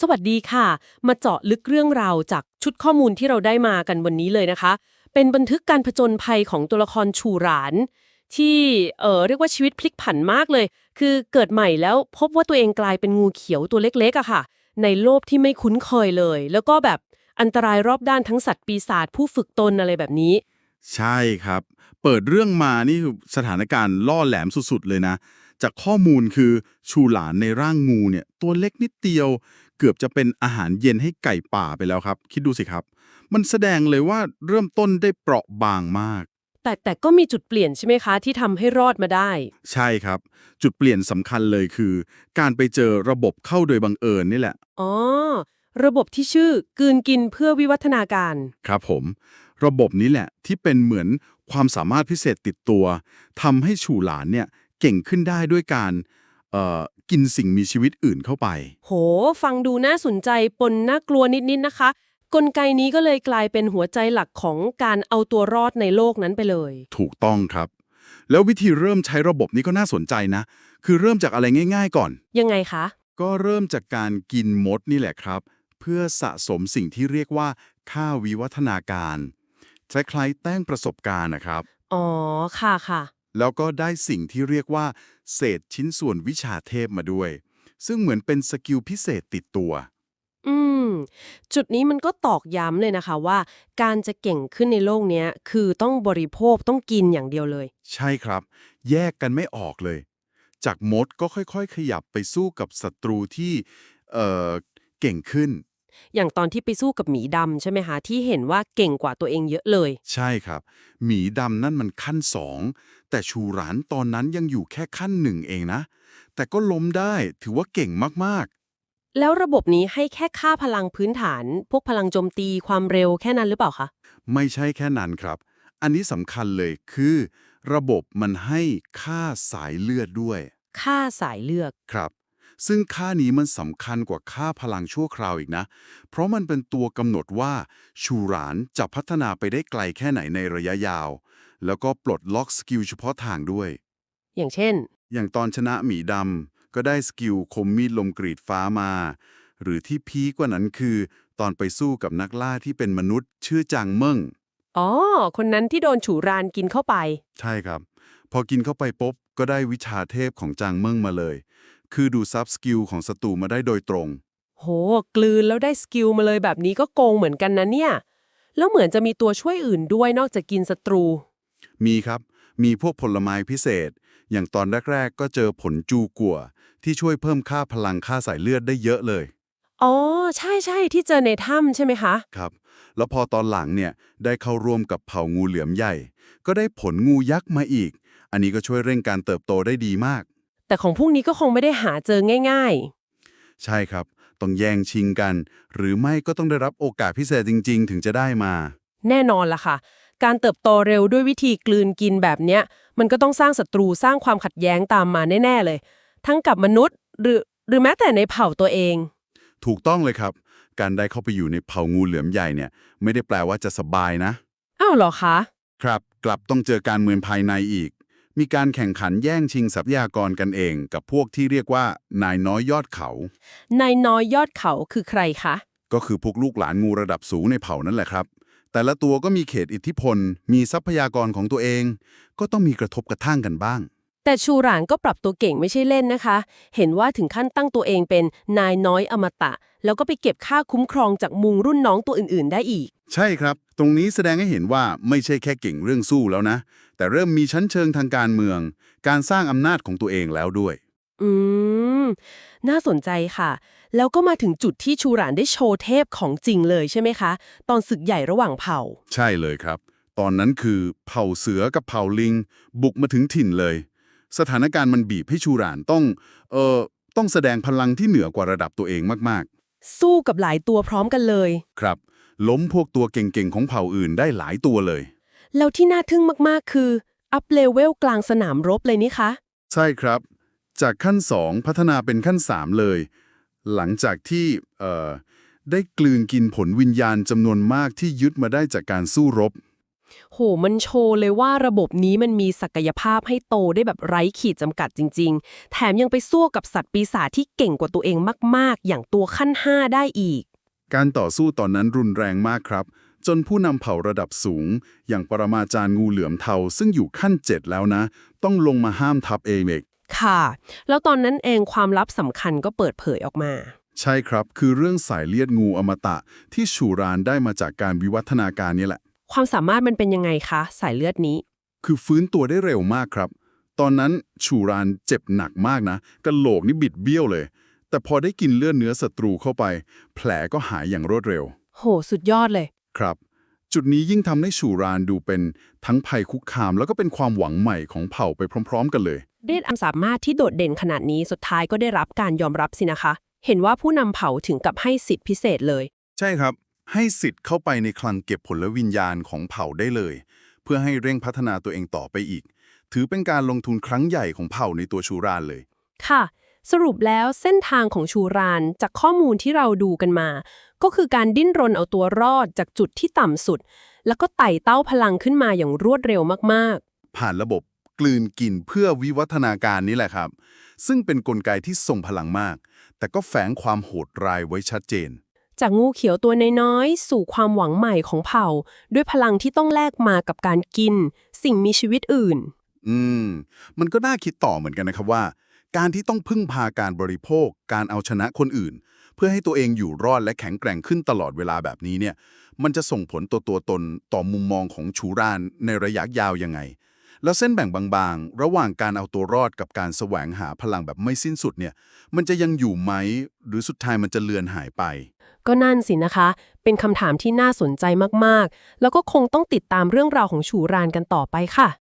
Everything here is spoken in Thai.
สวัสดีค่ะ มาเจาะลึกเรื่องราวจากชุดข้อมูลที่เราได้มากันวันนี้เลยนะคะ เป็นบันทึกการผจญภัยของตัวละครชูหราน ที่เออเรียกว่าชีวิตพลิกผันมากเลย คือเกิดใหม่แล้วพบว่าตัวเองกลายเป็นงูเขียวตัวเล็กๆอะค่ะ ในโลกที่ไม่คุ้นเคยเลย แล้วก็แบบอันตรายรอบด้านทั้งสัตว์ปีศาจผู้ฝึกตนอะไรแบบนี้ ใช่ครับ เปิดเรื่องมานี่คือสถานการณ์ล่อแหลมสุดๆเลยนะ จากข้อมูลคือชูหลานในร่างงูเนี่ยตัวเล็กนิดเดียว เกือบจะเป็นอาหารเย็นให้ไก่ป่าไปแล้วครับ คิดดูสิครับ มันแสดงเลยว่าเริ่มต้นได้เปราะบางมาก แต่แต่ก็มีจุดเปลี่ยนใช่ไหมคะ ที่ทำให้รอดมาได้ ใช่ครับ จุดเปลี่ยนสำคัญเลยคือ การไปเจอระบบเข้าโดยบังเอิญนี่แหละ อ๋อ ระบบที่ชื่อกลืนกินเพื่อวิวัฒนาการ ครับผม ระบบนี้แหละที่เป็นเหมือนความสามารถพิเศษติดตัวทำให้ฉูหลานเนี่ยเก่งขึ้นได้ด้วยการเอ่อ กินสิ่งมีชีวิตอื่นเข้าไป โห ฟังดูน่าสนใจปนน่ากลัวนิดๆนะคะ กลไกนี้ก็เลยกลายเป็นหัวใจหลักของการเอาตัวรอดในโลกนั้นไปเลย ถูกต้องครับ แล้ววิธีเริ่มใช้ระบบนี้ก็น่าสนใจนะ คือเริ่มจากอะไรง่าย ๆ ก่อน ยังไงคะ ก็เริ่มจากการกินมดนี่แหละครับ เพื่อสะสมสิ่งที่เรียกว่าค่าวิวัฒนาการคล้ายๆแต้งประสบการณ์นะครับ อ๋อ ค่ะค่ะ แล้วก็ได้สิ่งที่เรียกว่า เศษชิ้นส่วนวิชาเทพมาด้วย ซึ่งเหมือนเป็นสกิลพิเศษติดตัว อืม จุดนี้มันก็ตอกย้ำเลยนะคะว่า การจะเก่งขึ้นในโลกเนี้ย คือต้องบริโภคต้องกินอย่างเดียวเลย ใช่ครับ แยกกันไม่ออกเลย จากมดก็ค่อยๆ ขยับไปสู้กับศัตรูที่เอ่อเก่งขึ้น อย่างตอนที่ไปสู้กับหมีดำใช่ไหมคะที่เห็นว่าเก่งกว่าตัวเองเยอะเลย ใช่ครับ หมีดำนั่นมันขั้นสองแต่ชูหรานตอนนั้นยังอยู่แค่ขั้นหนึ่งเองนะ แต่ก็ล้มได้ถือว่าเก่งมากแล้วระบบนี้ให้แค่ค่าพลังพื้นฐาน พวกพลังโจมตีความเร็วแค่นั้นหรือเปล่าคะๆไม่ใช่แค่นั้นครับ อันนี้สำคัญเลยคือ ระบบมันให้ค่าสายเลือดด้วย ค่าสายเลือกครับ ซึ่งค่านี้มันสำคัญกว่าค่าพลังชั่วคราวอีกนะ เพราะมันเป็นตัวกำหนดว่าชูหรานจะพัฒนาไปได้ไกลแค่ไหนในระยะยาว แล้วก็ปลดล็อกสกิลเฉพาะทางด้วย อย่างเช่น อย่างตอนชนะหมีดำก็ได้สกิลคมมีดลมกรีดฟ้ามา หรือที่พีคกว่านั้นคือ ตอนไปสู้กับนักล่าที่เป็นมนุษย์ ชื่อจางเมิ่งอ๋อ คนนั้นที่โดนฉูรานกินเข้าไป ใช่ครับ พอกินเข้าไปปุ๊บก็ได้วิชาเทพของจางเมิ่งมาเลย คือดูซับสกิลของศัตรูมาได้โดยตรง โห กลืนแล้วได้สกิลมาเลยแบบนี้ก็โกงเหมือนกันนะเนี่ย แล้วเหมือนจะมีตัวช่วยอื่นด้วยนอกจากกินศัตรู มีครับ มีพวกผลไม้พิเศษ อย่างตอนแรก ๆ ก็เจอผลจูกัว ที่ช่วยเพิ่มค่าพลังค่าสายเลือดได้เยอะเลย อ๋อ ใช่ใช่ที่เจอในถ้ำใช่ไหมคะ ครับ แล้วพอตอนหลังเนี่ยได้เข้าร่วมกับเผ่างูเหลือมใหญ่ ก็ได้ผลงูยักษ์มาอีก อันนี้ก็ช่วยเร่งการเติบโตได้ดีมาก แต่ของพวกนี้ก็คงไม่ได้หาเจอง่ายใช่ครับ ต้องแย่งชิงกัน หรือไม่ก็ต้องได้รับโอกาสพิเศษจริง ๆ ถึงจะได้มาๆแน่นอนล่ะค่ะ การเติบโตเร็วด้วยวิธีกลืนกินแบบเนี้ย มันก็ต้องสร้างศัตรูสร้างความขัดแย้งตามมาแน่ ๆ เลย ทั้งกับมนุษย์ หรือหรือแม้แต่ในเผ่าตัวเอง ถูกต้องเลยครับ การได้เข้าไปอยู่ในเผ่างูเหลือมใหญ่เนี่ย ไม่ได้แปลว่าจะสบายนะ อ้าวเหรอคะ ครับ กลับต้องเจอการเมืองภายในอีก มีการแข่งขันแย่งชิงทรัพยากรกันเองกับพวกที่เรียกว่านายน้อยยอดเขา นายน้อยยอดเขาคือใครคะ ก็คือพวกลูกหลานงูระดับสูงในเผ่านั่นแหละครับ แต่ละตัวก็มีเขตอิทธิพล มีทรัพยากรของตัวเอง ก็ต้องมีกระทบกระทั่งกันบ้าง แต่ชูหรานก็ปรับตัวเก่งไม่ใช่เล่นนะคะ เห็นว่าถึงขั้นตั้งตัวเองเป็นนายน้อยอมตะ แล้วก็ไปเก็บค่าคุ้มครองจากมุงรุ่นน้องตัวอื่นๆ ได้อีก ใช่ครับ ตรงนี้แสดงให้เห็นว่าไม่ใช่แค่เก่งเรื่องสู้แล้วนะ แต่เริ่มมีชั้นเชิงทางการเมือง การสร้างอำนาจของตัวเองแล้วด้วย อืม น่าสนใจค่ะ แล้วก็มาถึงจุดที่ชูหรานได้โชว์เทพของจริงเลยใช่ไหมคะ ตอนศึกใหญ่ระหว่างเผ่า ใช่เลยครับ ตอนนั้นคือเผ่าเสือกับเผ่าลิง บุกมาถึงถิ่นเลย สถานการณ์มันบีบให้ชูหรานต้อง เอ่อ ต้องแสดงพลังที่เหนือกว่าระดับตัวเองมากสู้กับหลายตัวพร้อมกันเลย ๆ ครับ ล้มพวกตัวเก่งๆ ของเผ่าอื่นได้หลายตัวเลย แล้วที่น่าทึ่งมากๆ คือ อัพเลเวลกลางสนามรบเลยนี่คะ ใช่ครับ จากขั้น 2 พัฒนาเป็นขั้น 3 เลย หลังจากที่เอ่อได้กลืนกินผลวิญญาณจำนวนมากที่ยึดมาได้จากการสู้รบ โหมันโชว์เลยว่าระบบนี้มันมีศักยภาพให้โตได้แบบไร้ขีดจำกัดจริง ๆ แถมยังไปสู้กับสัตว์ปีศาจที่เก่งกว่าตัวเองมาก ๆ อย่างตัวขั้น 5 ได้อีก การต่อสู้ตอนนั้นรุนแรงมากครับ จนผู้นำเผ่าระดับสูง อย่างปรมาจารย์งูเหลือมเทา ซึ่งอยู่ขั้นเจ็ดแล้วนะ ต้องลงมาห้ามทัพเองเองค่ะ แล้วตอนนั้นเองความลับสำคัญก็เปิดเผยออกมาใช่ครับ คือเรื่องสายเลือดงูอมตะที่ชูรานได้มาจากการวิวัฒนาการเนี่ยแหละ ความสามารถมันเป็นยังไงคะ สายเลือดนี้ คือฟื้นตัวได้เร็วมากครับ ตอนนั้นชูรานเจ็บหนักมากนะกระโหลกนี่บิดเบี้ยวเลย แต่พอได้กินเลือดเนื้อศัตรูเข้าไป แผลก็หายอย่างรวดเร็ว โห สุดยอดเลย ครับ จุดนี้ยิ่งทำให้ชูรานดูเป็นทั้งภัยคุกคาม แล้วก็เป็นความหวังใหม่ของเผ่าไปพร้อม ๆ กันเลยเดชความสามารถที่โดดเด่นขนาดนี้สุดท้ายก็ได้รับการยอมรับสินะคะ เห็นว่าผู้นำเผ่าถึงกับให้สิทธิพิเศษเลย ใช่ครับ ให้สิทธิ์เข้าไปในคลังเก็บผลวิญญาณของเผ่าได้เลย เพื่อให้เร่งพัฒนาตัวเองต่อไปอีก ถือเป็นการลงทุนครั้งใหญ่ของเผ่าในตัวชูรานเลย ค่ะ สรุปแล้วเส้นทางของชูรานจากข้อมูลที่เราดูกันมา ก็คือการดิ้นรนเอาตัวรอดจากจุดที่ต่ำสุด แล้วก็ไต่เต้าพลังขึ้นมาอย่างรวดเร็วมากผ่านระบบกลืนกินเพื่อวิวัฒนาการนี่แหละครับ ซึ่งเป็นนกลไกที่ทรงพลังมาก แต่ก็แฝงความโหดร้ายไว้ชัดเจนๆ จากงูเขียวตัวน้อยๆสู่ความหวังใหม่ของเผ่า ด้วยพลังที่ต้องแลกมากับการกิน สิ่งมีชีวิตอื่น อืม มันก็น่าคิดต่อเหมือนกันนะครับว่า การที่ต้องพึ่งพาการบริโภค การเอาชนะคนอื่น เพื่อให้ตัวเองอยู่รอดและแข็งแกร่งขึ้นตลอดเวลาแบบนี้เนี่ย มันจะส่งผลตัวตัวตนต่อมุมมองของชูรานในระยะยาวยังไง แล้วเส้นแบ่งบางๆ ระหว่างการเอาตัวรอดกับการแสวงหาพลังแบบไม่สิ้นสุดเนี่ย มันจะยังอยู่ไหม หรือสุดท้ายมันจะเลือนหายไป ก็นั่นสินะคะ เป็นคำถามที่น่าสนใจมากๆ แล้วก็คงต้องติดตามเรื่องราวของชูรานกันต่อไปค่ะ